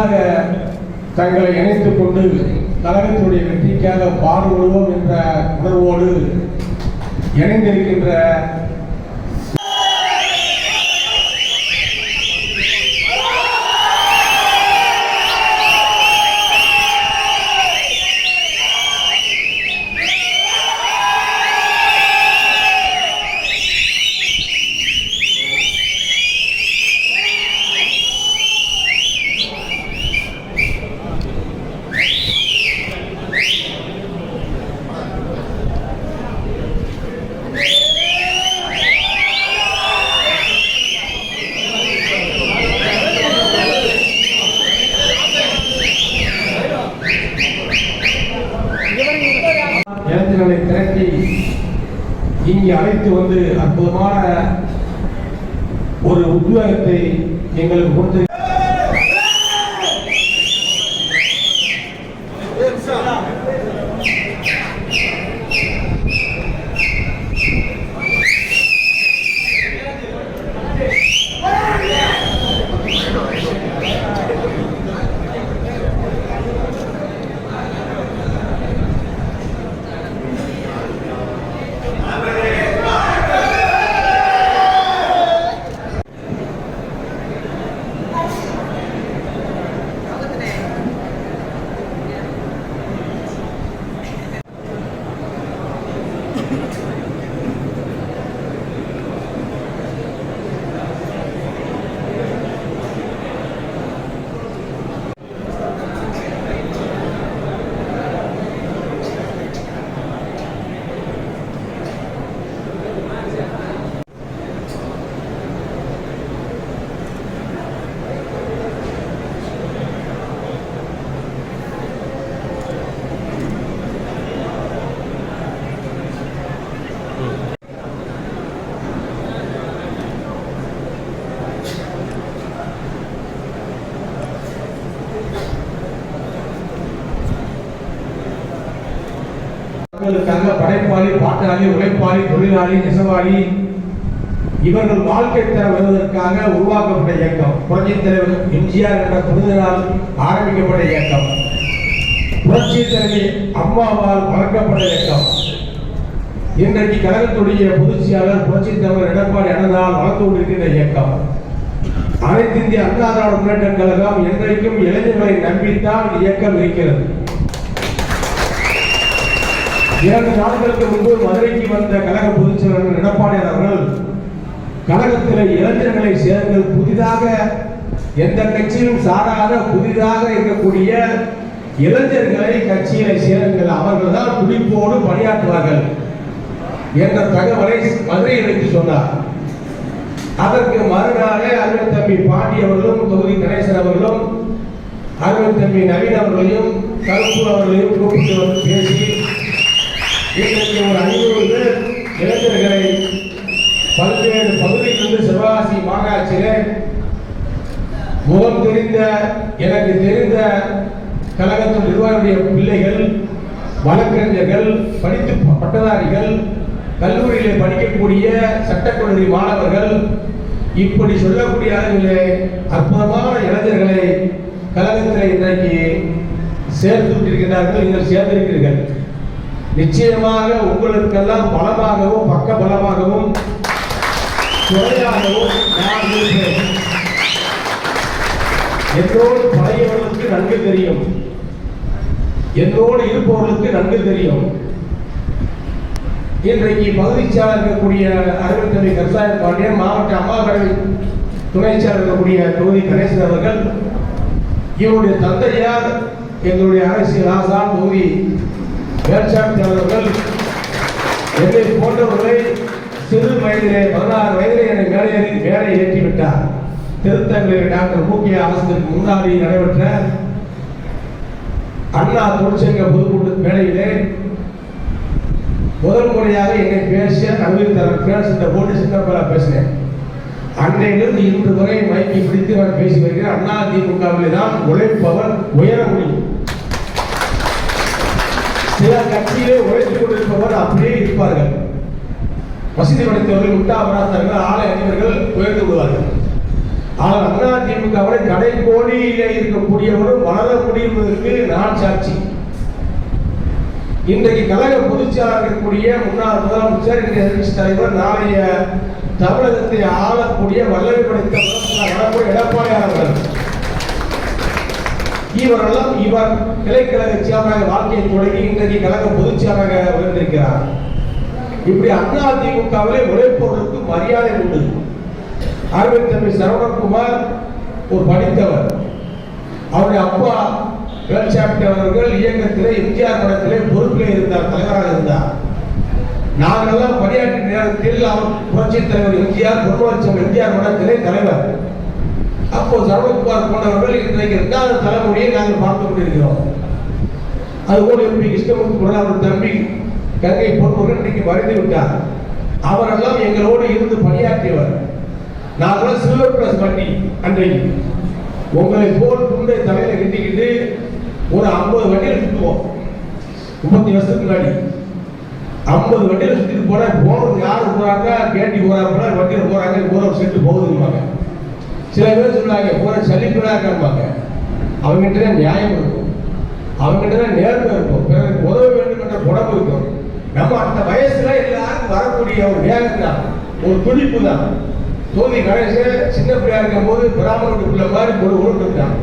புதிதாக தங்களை இணைத்துக் கொண்டு கழகத்தினுடைய வெற்றிக்காக பாடுபடுவோம் என்ற உணர்வோடு இணைந்திருக்கின்ற மக்களுக்காக படைப்பாளி பாட்டாளி உழைப்பாளி தொழிலாளி நெசவாளி இவர்கள் வாழ்க்கை தர வருவதற்காக உருவாக்கப்பட்ட இயக்கம். புரட்சி தலைவர் எம்ஜிஆர் என்ற புரிதலால் ஆரம்பிக்கப்பட்ட இயக்கம். புரட்சி தலைவி அம்மாவால் வளர்க்கப்பட்ட இயக்கம். இன்றைக்கு கழகத்துடைய பொதுச்சியாளர் புரட்சி தலைவர் எடப்பாடி அண்ணனால் வளர்த்து கொண்டிருக்கின்ற இயக்கம். அனைத்து இந்திய அண்ணா திராவிட முன்னேற்ற கழகம் என்றைக்கும் இளைஞர்களை நம்பித்தான் இயக்கம் இருக்கிறது. இரண்டு நாட்களுக்கு முன்பு மதுரைக்கு வந்த கழக பொதுச் செயலாளர் எடப்பாடியார் அவர்கள் கழகத்தில் இளைஞர்களை சேருங்கள். புதிதாக எந்த கட்சியும் சாராத புதிதாக இருக்கக்கூடிய இளைஞர்களை கட்சியில சேருங்கள். அவர்கள் தான் துடிப்போடு பணியாற்றுவார்கள் என்ற தகவலை மதுரையில் வைத்து சொன்னார். அதற்கு மறுநாளே அருள் தம்பி பாண்டி அவர்களும் தொகுதி கணேசன் அவர்களும் அருள் தம்பி நவீன் அவர்களையும் கருப்பு அவர்களையும் கூப்பிட்டு வந்து பேசி இன்றைக்கு ஒரு ஐநூறு வந்து இளைஞர்களை பல்வேறு பகுதியிலிருந்து சிவகாசி மாகாட்சியிலே முகம் தெரிந்த எனக்கு தெரிந்த கழகத்தின் நிர்வாகிய பிள்ளைகள் வழக்கறிஞர்கள் படித்து பட்டதாரிகள் கல்லூரியிலே படிக்கக்கூடிய சட்டக்கல்லூரி மாணவர்கள் இப்படி சொல்லக்கூடிய அளவிலே அற்புதமான இளைஞர்களை கழகத்தில் இன்றைக்கு சேர்த்து விட்டிருக்கிறார்கள் நீங்கள் சேர்ந்திருக்கிறீர்கள். நிச்சயமாக உங்களுக்கெல்லாம் பலமாகவும் பக்க பலமாகவும் துணையாகவும் நான் இருப்பேன். என்னோடு பழையவர்களுக்கு நன்கு தெரியும். என்னோடு இருப்பவர்களுக்கு நன்கு தெரியும். இன்றைக்கு பகுதிச் இருக்கக்கூடிய அறுபத்தஞ்சு கருசாய பாண்டியன் மாவட்ட அம்மா கடை துணை செயலாளர் இருக்கக்கூடிய தொகுதி கணேசன் அவர்கள் இவருடைய தந்தையார் எங்களுடைய அரசியல் ஆசான் தொகுதி வேல்சாமி அவர்கள் என்னை போன்றவர்களை சிறு வயதிலே பதினாறு வயதிலே என்னை மேலே மேலே ஏற்றி விட்டார் திருத்தங்களில் டாக்டர் மூக்கிய அரசுக்கு முன்னாடி நடைபெற்ற அண்ணா தொழிற்சங்க பொதுக்கூட்ட மேடையிலே முதல் முறையாக என்னை பேச அறிவித்தார் பேர் பேசுகிற போட்டு சின்னப்பலா பேசினேன். அன்றையிலிருந்து இன்று வரை மைக்கை பிடித்து நான் பேசி வருகிறேன். அண்ணா திமுகவிலே தான் உழைப்பவர் உயர முடியும் சில கட்சியிலே உழைத்துக் கொண்டிருப்பவர் அப்படியே இருப்பார்கள். வசதி படைத்தவர்கள் உட்டா வராதவர்கள் ஆலை அதிபர்கள் உயர்ந்து விடுவார்கள் ஆனால் அண்ணா கடை கடைக்கோடியிலே இருக்கக்கூடியவரும் வளர முடியுவதற்கு நான் சாட்சி. இன்றைக்கு கழக பொதுச்செயலாளர் இருக்கக்கூடிய முன்னாள் முதலமைச்சர் இன்றைய எதிர்க்கட்சி தலைவர் நாளைய தமிழகத்தை ஆளக்கூடிய வல்லமை படைத்த முதலமைச்சர் வரக்கூடிய அவர்கள். இவரெல்லாம் இவர் கிளைக்கழக செயலாளராக வாழ்க்கையை தொடங்கி இன்றைக்கு கழக பொதுச் செயலாளராக உயர்ந்திருக்கிறார். இப்படி அதிமுகவிலே உழைப்பவர்களுக்கு மரியாதை உண்டு. அரவிந்த் தம்பி சரவணகுமார் ஒரு படித்தவர். அவருடைய அப்பா வேல்சாமி அவர்கள் இயக்கத்திலே எம்ஜிஆர் மடத்திலே பொறுப்பிலே இருந்தார் தலைவராக இருந்தார். நாங்கெல்லாம் பணியாற்றிய நேரத்தில் அவர் புரட்சி தலைவர் எம்ஜிஆர் பொருளாட்சி எம்ஜிஆர் மடத்திலே தலைவர். அப்போ சரவணகுமார் போன்றவர்கள் இன்றைக்கு இரண்டாவது தலைமுறையை நாங்கள் பார்த்து கொண்டிருக்கிறோம். அதுபோல் எம்பி கிருஷ்ணமூர்த்தி கூட அவர் தம்பி கங்கை போன்றவர்கள் இன்றைக்கு மறைந்து விட்டார். அவரெல்லாம் எங்களோடு இருந்து பணியாற்றியவர். நாங்கள் சில்வர் பிளஸ் வண்டி அன்றைக்கு. உங்களை போல் துண்டை தலையில கட்டிக்கிட்டு ஒரு ஐம்பது வண்டியில் சுற்றுவோம் முப்பத்தி வருஷத்துக்கு முன்னாடி. ஐம்பது வண்டியில் சுற்றிட்டு போனால் போனது யார் போகிறாங்க கேட்டி போகிறாங்க வண்டியில் போகிறாங்க போற செட்டு போகுதுங்க சில பேர் சொல்லுவாங்க பூரா சலிப்புனா இருக்காங்க அவங்ககிட்ட தான் நியாயம் இருக்கும். அவங்ககிட்ட தான் நேர்மை இருக்கும். பிறருக்கு உதவ வேண்டும் என்ற குணம் இருக்கும். நம்ம அந்த வயசுல எல்லாருக்கும் வரக்கூடிய ஒரு வேகம் தான் ஒரு துடிப்பு தான் தோதி கணேசன் சின்ன பிள்ளையா இருக்கும் போது பிராமணனுக்கு மாதிரி ஒரு உருட்டு இருந்தான்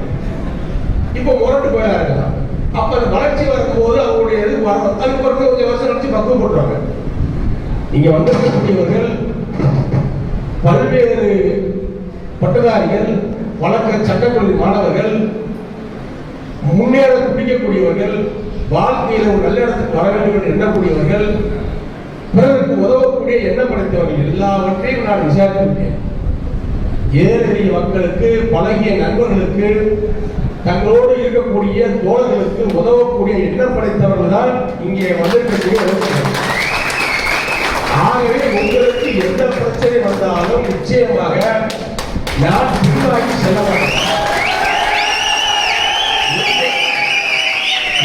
இப்போ உரட்டு போயா இருக்கலாம் அப்ப அந்த வளர்ச்சி வரும்போது அவங்களுடைய இது வரும் அதுக்கு பிறகு கொஞ்சம் வருஷம் கழிச்சு பக்குவம் போட்டுருவாங்க. இங்க வந்திருக்கக்கூடியவர்கள் பல்வேறு பட்டதாரிகள் வழக்க சட்டக்கல்லூரி மாணவர்கள் முன்னேற துடிக்கக்கூடியவர்கள் வாழ்க்கையில் ஒரு நல்ல இடத்துக்கு வர வேண்டும் என்று எண்ணக்கூடியவர்கள் பிறருக்கு உதவக்கூடிய எண்ணம் படைத்தவர்கள் எல்லாவற்றையும் நான் விசாரித்திருக்கேன் ஏழை மக்களுக்கு பழகிய நண்பர்களுக்கு தங்களோடு இருக்கக்கூடிய தோழர்களுக்கு உதவக்கூடிய எண்ணம் படைத்தவர்கள் தான் இங்கே வந்திருக்கக்கூடிய ஆகவே உங்களுக்கு எந்த பிரச்சனை வந்தாலும் நிச்சயமாக நான் பின்வாங்கி செல்ல மாட்டேன்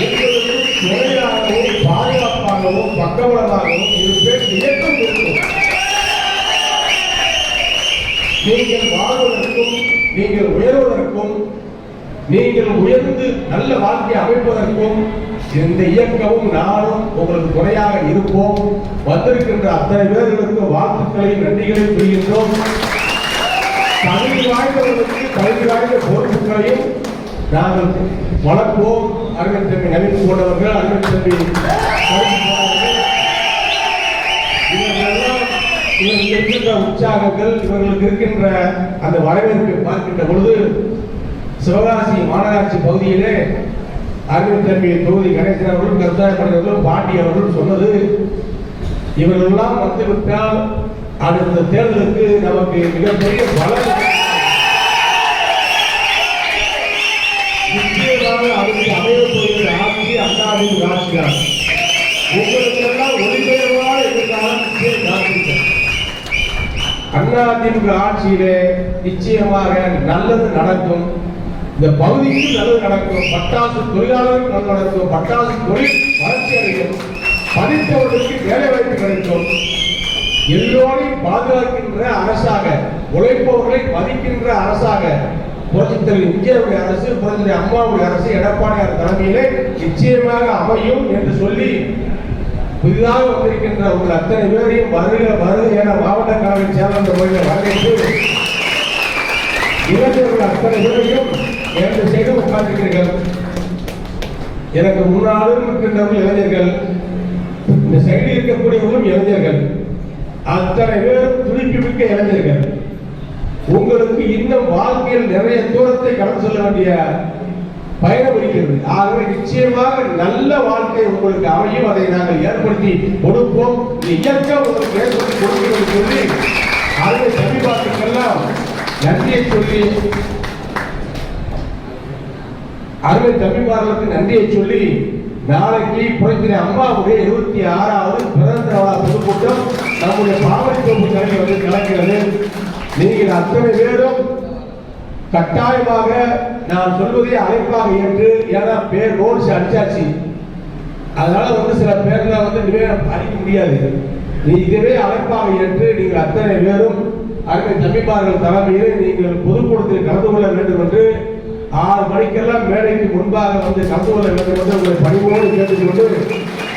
உங்களுக்கு துணையாகவும் பாதுகாப்பாகவும் பக்கபலமாகவும் இருப்பேன் இயக்கம் இருக்கும் நீங்கள் வாழ்வதற்கும் நீங்கள் உயர்வதற்கும் நீங்கள் உயர்ந்து நல்ல வாழ்க்கை அமைப்பதற்கும் இந்த இயக்கமும் நானும் உங்களுக்கு துணையாக இருப்போம். வந்திருக்கின்ற அத்தனை பேர்களுக்கு வாழ்த்துக்களையும் நன்றிகளையும் புரிகின்றோம். தகுதி வாய்ந்தவர்களுக்கு தகுதி வாய்ந்த பொறுப்புகளையும் நாங்கள் வளர்ப்போம் அருகன் தம்பி நவீன் போன்றவர்கள் அருகன் தம்பி இவர்களெல்லாம் இவர்களுக்கு இருக்கின்ற உற்சாகங்கள் இவர்களுக்கு இருக்கின்ற அந்த வரவேற்பை பார்க்கின்ற பொழுது சிவகாசி மாநகராட்சி பகுதியிலே அரவிந்த் தம்பி தொகுதி கணேசன் அவர்களும் கருத்தாயப்படுகிறவர்களும் பாண்டி அவர்களும் சொன்னது இவர்களெல்லாம் வந்துவிட்டால் அடுத்த தேர்தலுக்கு நமக்கு மிகப்பெரிய பலம் நிச்சயமாக அதுக்கு அமையப் போகிற ஆட்சி அண்ணாவின் ஆட்சிதான் உங்களுக்கு எல்லாம் ஒளிபெயர்வான எதிர்காலம் நிச்சயம் காத்திருக்கிறது அண்ணா திமுக ஆட்சியிலே நிச்சயமாக நல்லது நடக்கும். இந்த பகுதிக்கு நல்லது நடக்கும். பட்டாசு தொழிலாளர்களுக்கு நல்லது நடக்கும். பட்டாசு தொழில் வளர்ச்சி அடையும் படித்தவர்களுக்கு வேலை வாய்ப்பு கிடைக்கும். எல்லோரையும் பாதுகாக்கின்ற அரசாக உழைப்பவர்களை மதிக்கின்ற அரசாக புரட்சித்தலைவர் எம்ஜிஆருடைய அரசு புரட்சித்தலைவர் அம்மாவுடைய அரசு எடப்பாடியார் தலைமையிலே நிச்சயமாக அமையும் என்று சொல்லி புதிதாக வந்திருக்கின்ற உங்கள் அத்தனை பேரையும் வருக வருக என மாவட்ட கழக சேர்ந்த முறையில் வரவேற்று இளைஞர்கள் அத்தனை பேரையும் இரண்டு சைடு உட்கார்ந்திருக்கிறீர்கள். எனக்கு முன்னாலும் இருக்கின்றவர்கள் இளைஞர்கள் இந்த சைடு இருக்கக்கூடியவர்களும் இளைஞர்கள். அத்தனை பேரும் துடிப்பு மிக்க இளைஞர்கள். உங்களுக்கு இன்னும் வாழ்க்கையில் நிறைய தூரத்தை கடந்து செல்ல வேண்டிய பயணம் இருக்கிறது. ஆகவே நிச்சயமாக நல்ல வாழ்க்கை உங்களுக்கு அமையும். அதை நாங்கள் ஏற்படுத்தி கொடுப்போம். இந்த இயக்கம் உங்களுக்கு ஏற்படுத்தி கொடுக்கிறோம் சொல்லி அதை சமீபாத்துக்கெல்லாம் நன்றியை சொல்லி அருமை தமிழ்மார்களுக்கு நன்றியை சொல்லி நாளைக்கு புரட்சி அம்மாவுடைய இருபத்தி ஆறாவது பிறந்த நாள் பொதுக்கூட்டம். நம்முடைய பாவத்தோப்பு கலை வந்து கலக்கிறது. நீங்கள் அத்தனை பேரும் கட்டாயமாக நான் சொல்வதே அழைப்பாக என்று ஏன்னா பேர் நோட்ஸ் அடிச்சாச்சு. அதனால வந்து சில பேர்லாம் வந்து நிவேதனம் அளிக்க முடியாது. நீ இதுவே அழைப்பாக என்று நீங்கள் அத்தனை பேரும் அருமை தம்பிமார்கள் தலைமையில் நீங்கள் பொதுக்கூட்டத்தில் கலந்து கொள்ள வேண்டும் என்று ஆறு மணிக்கெல்லாம் மேடைக்கு முன்பாக வந்து கலந்து கொள்ள வேண்டும் என்று உங்களை பணிவோடு கேட்டுக்கொண்டு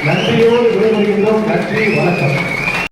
நன்றியோடு விடைபெறுகின்றோம். நன்றி வணக்கம்.